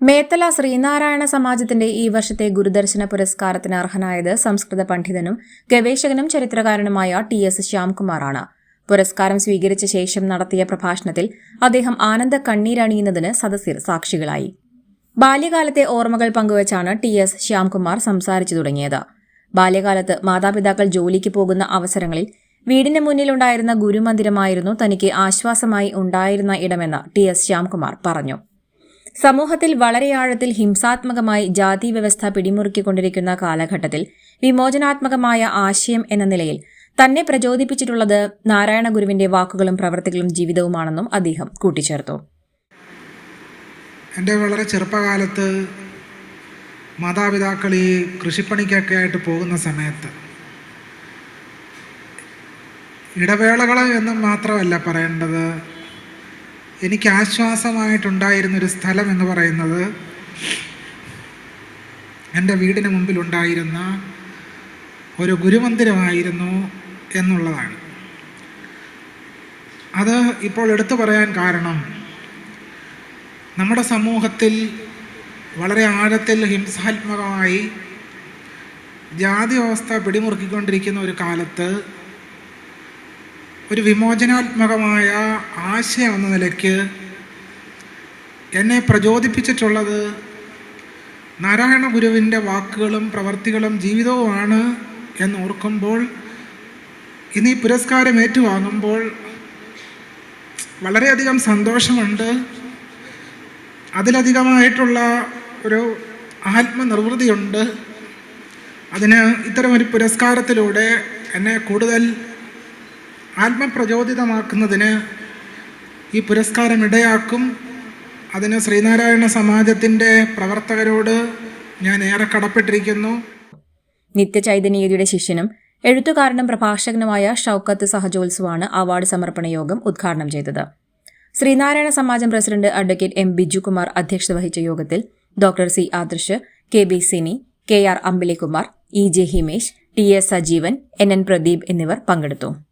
മേത്തല ശ്രീനാരായണ സമാജത്തിന്റെ ഈ വർഷത്തെ ഗുരുദർശന പുരസ്കാരത്തിന് അർഹനായത് സംസ്കൃത പണ്ഡിതനും ഗവേഷകനും ചരിത്രകാരനുമായ ടി എസ് ശ്യാംകുമാറാണ്. പുരസ്കാരം സ്വീകരിച്ച ശേഷം നടത്തിയ പ്രഭാഷണത്തിൽ അദ്ദേഹം ആനന്ദ കണ്ണീരണിയുന്നതിന് സദസ്യർ സാക്ഷികളായി. ബാല്യകാലത്തെ ഓർമ്മകൾ പങ്കുവച്ചാണ് ടി എസ് ശ്യാംകുമാർ സംസാരിച്ചു തുടങ്ങിയത്. ബാല്യകാലത്ത് മാതാപിതാക്കൾ ജോലിക്ക് പോകുന്ന അവസരങ്ങളിൽ വീടിന് മുന്നിലുണ്ടായിരുന്ന ഗുരുമന്ദിരമായിരുന്നു തനിക്ക് ആശ്വാസമായി ഉണ്ടായിരുന്ന ഇടമെന്ന് ടി എസ് ശ്യാംകുമാർ പറഞ്ഞു. സമൂഹത്തിൽ വളരെ ആഴത്തിൽ ഹിംസാത്മകമായി ജാതി വ്യവസ്ഥ പിടിമുറുക്കിക്കൊണ്ടിരിക്കുന്ന കാലഘട്ടത്തിൽ വിമോചനാത്മകമായ ആശയം എന്ന നിലയിൽ തന്നെ പ്രചോദിപ്പിച്ചിട്ടുള്ളത് നാരായണ ഗുരുവിന്റെ വാക്കുകളും പ്രവർത്തികളും ജീവിതവുമാണെന്നും അദ്ദേഹം കൂട്ടിച്ചേർത്തു. എന്റെ വളരെ ചെറുപ്പകാലത്ത് മാതാപിതാക്കൾ ഈ കൃഷിപ്പണിക്കൊക്കെ ആയിട്ട് പോകുന്ന സമയത്ത് ഇടവേളകൾ എന്നും മാത്രമല്ല പറയേണ്ടത് എനിക്ക് ആശ്വാസമായിട്ടുണ്ടായിരുന്നൊരു സ്ഥലം എന്ന് പറയുന്നത് എന്റെ വീടിന് മുമ്പിലുണ്ടായിരുന്ന ഒരു ഗുരുമന്ദിരമായിരുന്നു എന്നുള്ളതാണ്. അത് ഇപ്പോൾ എടുത്തു പറയാൻ കാരണം നമ്മുടെ സമൂഹത്തിൽ വളരെ ആഴത്തിൽ ഹിംസാത്മകമായി ജാതി വ്യവസ്ഥ പിടിമുറുക്കിക്കൊണ്ടിരിക്കുന്ന ഒരു കാലത്ത് ഒരു വിമോചനാത്മകമായ ആശയം എന്ന നിലയ്ക്ക് എന്നെ പ്രചോദിപ്പിച്ചിട്ടുള്ളത് നാരായണ ഗുരുവിന്റെ വാക്കുകളും പ്രവർത്തികളും ജീവിതവുമാണ് എന്നോർക്കുമ്പോൾ ഇന്ന് ഈ പുരസ്കാരം ഏറ്റുവാങ്ങുമ്പോൾ വളരെയധികം സന്തോഷമുണ്ട്. അതിലധികമായിട്ടുള്ള ഒരു ആത്മനിർവൃതിയുണ്ട്. അതിന് ഇത്തരമൊരു പുരസ്കാരത്തിലൂടെ എന്നെ കൂടുതൽ ആത്മപ്രചോദിതമാക്കുന്നതിന് ഈ പുരസ്കാരം ഇടയാക്കും. അതിന് ശ്രീനാരായണ സമാജത്തിന്റെ പ്രവർത്തകരോട് ഞാൻ ഏറെ കടപ്പെട്ടിരിക്കുന്നു. നിത്യചൈതന്യയുടെ ശിഷ്യനും എഴുത്തുകാരനും പ്രഭാഷകനുമായ ഷൌക്കത്ത് സഹജോത്സവാണ് അവാർഡ് സമർപ്പണ യോഗം ഉദ്ഘാടനം ചെയ്തത്. Sreenarayana Samajam president advocate M Bijukumar അധ്യക്ഷത വഹിച്ച യോഗത്തിൽ doctor C Adarsh K B Sini K R Ambilikumar E J Himesh T S Sajeevan N N Pradeep എന്നിവർ പങ്കെടുത്തു.